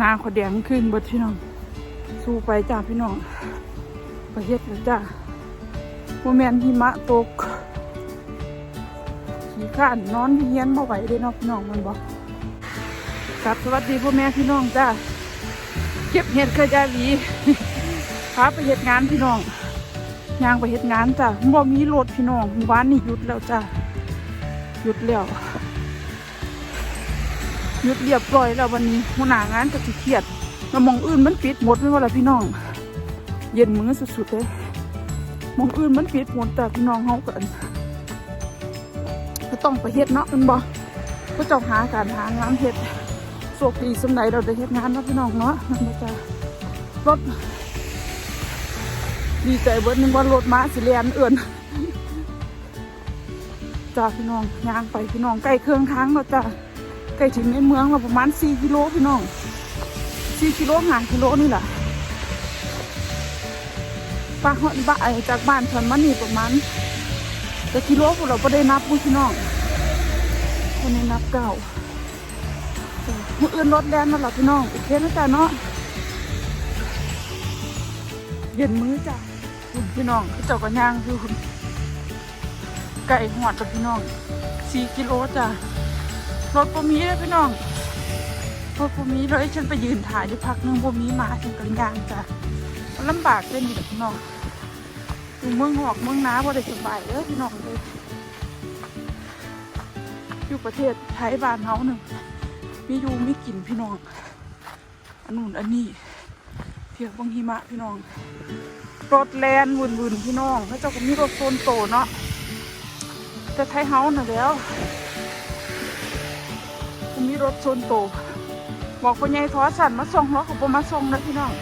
นาขอแดงขึ้นบดพี่น้อง สู้ไปจ้าพี่น้องประเทศแล้วจ้าโมแมนหิมะตก ขี่ข้านนอนเฮียนบ่ไหวเลยเนาะพี่น้องมันบอกกลับสวัสดีพ่อแม่พี่น้องจ้าเก็บเห็ดกระจายหวีพาไปเห็ดงานพี่น้องยางไปเห็ดงานจ้าบ่มีรถพี่น้องหมู่บ้านนี่หยุดแล้วจ้าหยุดแล้ว หยุดเรียบร้อยแล้ววันนี้หัวหน้างานก็สิเครียดแล้วมองอื่นมันปิดหมดไม่ว่าละพี่น้อง เย็นมือสุดๆเลยมองอื่นมันปิดหมดแต่พี่น้องเขากันก็ต้องไปเฮ็ดเนาะมันบ่ก็เจ้าหาการหางานเฮ็ดโชคดีสำไหนเราได้เฮ็ดงานเนาะพี่น้องเนาะมันจะรถดีใจเบิร์ดนึงว่ารถม้าสิเลียนเอื่นจ้าพี่น้องย่างไปพี่น้องใกล้เครื่องทางแล้วจ้า กล้ถึงในเมืองเราประมาณสี่กิโลพี่น้องสี่กิโลหากิโลนี่แหละป้าเขาบ้าไอจากบ้านฉันมานี่ประมาณแต่กิโลพวกเราไ่ได้นับพี่น้องวันนี้นับเก้าเมื่ออื่นรถแล่นนั่นแหละพี่น้องโอเคนะจ๊ะเนาะเย็นมื้อจ้ะคุณพี่น้องเขจ้ากันย่างคือคุณไก่หอดกับพี่น้องสี่กิโลจ้ะ รถปมีเลยพี่น้องรถปมีเลยฉันไปยืนถ่ายอยู่พักนึงปมีมาฉันกันย่างจ้ะมันลำบากเลยนี่แหละพี่น้องอยู่เมืองหอกเมืองน้าพอได้สบายเด้อพี่น้องเลยอยู่ประเทศไทยบ้านเฮาหนึ่งมีอยู่มีกินพี่น้องอันนู้นอันนี้เที่ยวบางหิมะพี่น้องรถแลนวุ่นวุ่นพี่น้องแล้วเจ้าก็มีรถโซนโตเนาะแต่ไทยเฮาน่ะแล้ว มีรถโซนโตบอกคนใหญ่ทอสันมาส่งแล้วเขาบมาส่งนะพี่น้อง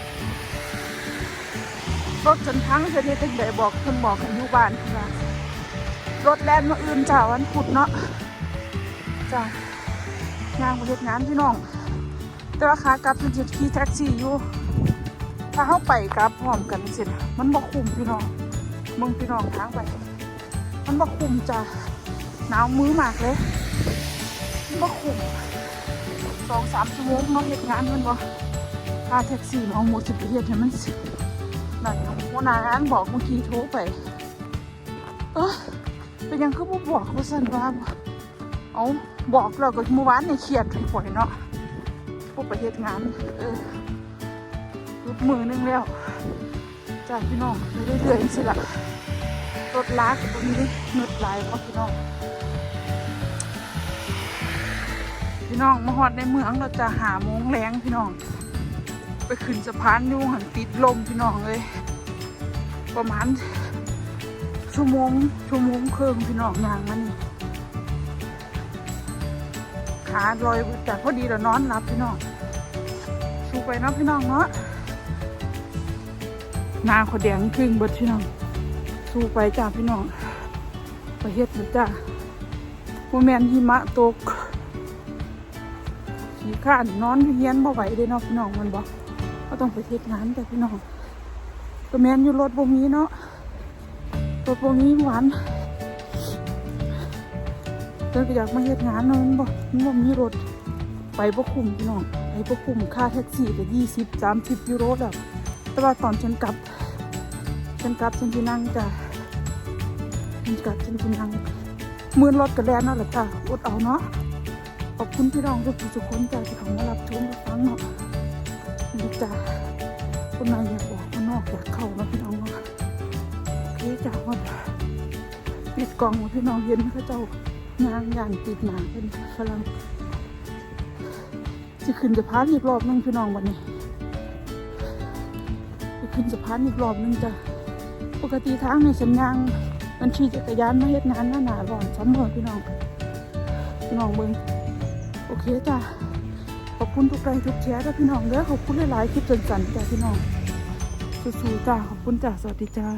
รถจนทั้งประเทศตั้งแต่บอกคนบอกกันอยู่บ้านว่ารถแลนมาอื่นจ้าวันพุธเนาะจ้างานประเทศงานพี่น้อง แต่ว่าขากลับเป็นจุดขี่แท็กซี่อยู่ ถ้าเข้าไปกลับพร้อมกันเสินะมันบ่คุ้มพี่น้องมึงพี่น้องทางไป มันบ่คุ้มจ้ะหนาวมือมากเลย สองสามชั่วโมงเนาะเหตุงานมันบ่ค่าแท็กซี่เอาหมดสิไปเฮ็ดให้มันสินั่นหัวหน้างานบอกเมื่อกี้โทรไป เออเป็นยังคือบ่บอกว่าสั่นว่าเอาบอกแล้วก็เมื่อวานนี่เครียดไปป่อยเนาะพวกไปเฮ็ดงาน เออรุดมือนึงแล้วจากพี่น้องไปเรื่อยๆสิละรถลากตรงนี้มืดลายเพราะพี่น้อง พี่น้องมาฮอดในเมืองเราจะหาโมงแรงพี่น้อง ไปขึ้นสะพานอยูหันติดลมพี่น้องเลย ประมาณชั่วโมงชั่วโมงครึ่งพี่น้องยางมันขาลอยแต่พอดีเรานอนหลับพี่น้องสู้ไปเนาะพี่น้องเนาะนาขอแดงครึ่งบดพี่น้องสู้ไปจ้าพี่น้องไปเฮ็ดเลยจ้าโมแมนหิมะตก ขี่ข้านนอนอยู่เฮียนบ่ไหวเลยเนาะพี่น้องมันบอกก็ต้องไปเฮ็ดงานแต่พี่น้องก็แมนอยู่รถบ่มีเนาะรถบ่มีหวานเดินก็อยากมาเฮ็ดงานเนาะมันบ่มันบ่มีรถไปบ่คุ้มพี่น้องไปบ่คุ้มค่าแท็กซี่ก็ยี่สิบสามสิบยูโรแล้วแต่ว่าตอนฉันกลับฉันกลับฉันที่นั่งจ้ะฉันกลับฉันที่นั่งมือรถกระแลนนั่นแหละจ้ะอดเอาเนาะ ขอบคุณพี่น้องทุกทุกคนจ้ะที่เขามารับชมรับฟังเนาะนี่จ้ะคนในอยากบอกคนนอกอยากเข้าเนาะพี่น้องเนาะโอเคจ้ะว่าปิดกล่องพี่น้องเห็นเขาเจ้างานยานติดหนาเป็นฝรั่งจะขึ้นสะพานอีกรอบนึงพี่น้องวันนี้จะขึ้นสะพานอีกรอบนึงจ้ะปกติทางในสัญญางมันขี่จักรยานมาเฮ็ดงานหน้าหนาร้อนซ้ำเมอพี่น้องพี่น้องเบิ่ง เคจ้ะขอบคุณทุกไรทุกแชร์ด้วยพี่น้องเด้อขอบคุณหลายๆคลิปสั้นๆจ้ะพี่น้องสู้ๆจ้ะขอบคุณจ้ะสวัสดีจ้า